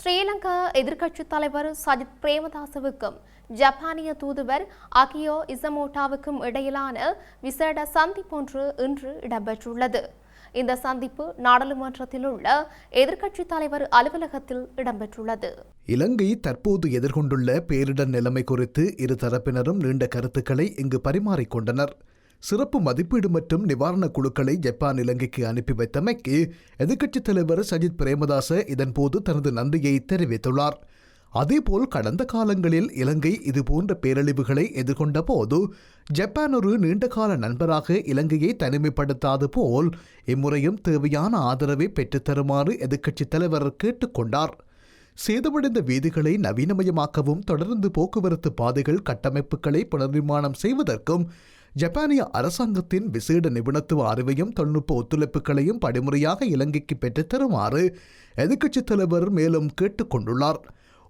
ஸ்ரீலங்கா எதிர்க்கட்சித் தலைவர் சஜித் பிரேமதாசவுக்கும் ஜப்பானிய தூதுவர் அகியோ இசமோட்டாவுக்கும் இடையிலான விசேட சந்திப்பொன்று இன்று இடம்பெற்றுள்ளது. இந்த சந்திப்பு நாடாளுமன்றத்தில் உள்ள எதிர்க்கட்சித் தலைவர் அலுவலகத்தில் இடம்பெற்றுள்ளது. இலங்கை தற்போது எதிர்கொண்டுள்ள பேரிடர் நிலைமை குறித்து இரு தரப்பினரும் நீண்ட கருத்துக்களை இங்கு பரிமாறிக்கொண்டனர். சிறப்பு மதிப்பீடு மற்றும் நிவாரணக் குழுக்களை ஜப்பான் இலங்கைக்கு அனுப்பி வைத்தமைக்கு எதிர்க்கட்சித் தலைவர் சஜித் பிரேமதாச இதன்போது தனது நன்றியை தெரிவித்துள்ளார். அதேபோல் கடந்த காலங்களில் இலங்கை இதுபோன்ற பேரழிவுகளை எதிர்கொண்ட போது ஜப்பான் ஒரு நீண்டகால நண்பராக இலங்கையை தனிமைப்படுத்தாது போல் இம்முறையும் தேவையான ஆதரவை பெற்றுத்தருமாறு எதிர்க்கட்சித் தலைவர் கேட்டுக்கொண்டார் சேதமடைந்த வீதிகளை நவீனமயமாக்கவும் தொடர்ந்து போக்குவரத்து பாதைகள் கட்டமைப்புகளை புனர்நிர்மாணம் செய்வதற்கும் ஜப்பானிய அரசாங்கத்தின் விசேட நிபுணத்துவ அறிவையும் தொழில்நுட்ப ஒத்துழைப்புகளையும் படிமுறையாக இலங்கைக்கு பெற்றுத்தருமாறு எதிர்க்கட்சித் தலைவர் மேலும் கேட்டுக்கொண்டுள்ளார்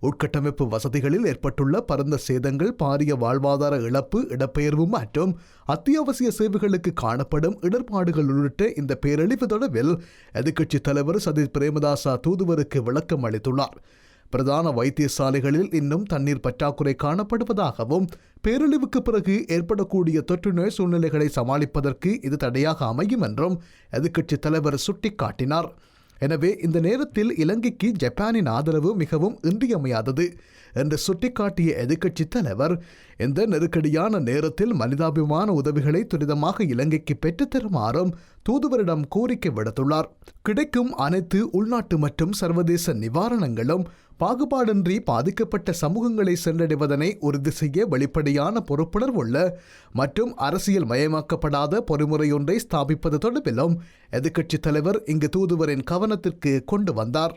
உட்கட்டமைப்பு வசதிகளில் ஏற்பட்டுள்ள பரந்த சேதங்கள் பாரிய வாழ்வாதார இழப்பு இடப்பெயர்வு மற்றும் அத்தியாவசிய சேவைகளுக்கு காணப்படும் இடர்பாடுகள் உள்ளிட்ட இந்த பேரழிவு தொடர்பில் எதிர்க்கட்சித் தலைவர் சதீஷ் பிரேமதாசா தூதுவருக்கு விளக்கம் அளித்துள்ளார். பிரதான வைத்தியசாலைகளில் இன்னும் தண்ணீர் பற்றாக்குறை காணப்படுவதாகவும் பேரழிவுக்கு பிறகு ஏற்படக்கூடிய தொற்று நோய் சூழ்நிலைகளை சமாளிப்பதற்கு இது தடையாக அமையும் என்றும் எதிர்க்கட்சித் தலைவர் சுட்டிக்காட்டினார். எனவே இந்த நேரத்தில் இலங்கைக்கு ஜப்பானின் ஆதரவு மிகவும் இன்றியமையாதது என்று சுட்டிக்காட்டிய எதிர்க்கட்சித் தலைவர் இந்த நெருக்கடியான நேரத்தில் மனிதாபிமான உதவிகளை துரிதமாக இலங்கைக்கு பெற்றுத்தருமாறும் தூதுவரிடம் கோரிக்கை விடுத்துள்ளார். கிடைக்கும் அனைத்து உள்நாட்டு மற்றும் சர்வதேச நிவாரணங்களும் பாகுபாடின்றி பாதிக்கப்பட்ட சமூகங்களை சென்றடைவதனை உறுதி செய்ய வெளிப்படையான பொறுப்புணர்வுள்ள மற்றும் அரசியல் மயமாக்கப்படாத பொறிமுறையொன்றை ஸ்தாபிப்பது தொடர்பிலும் எதிர்க்கட்சித் தலைவர் இங்கு தூதுவரின் கவனத்திற்கு கொண்டு வந்தார்.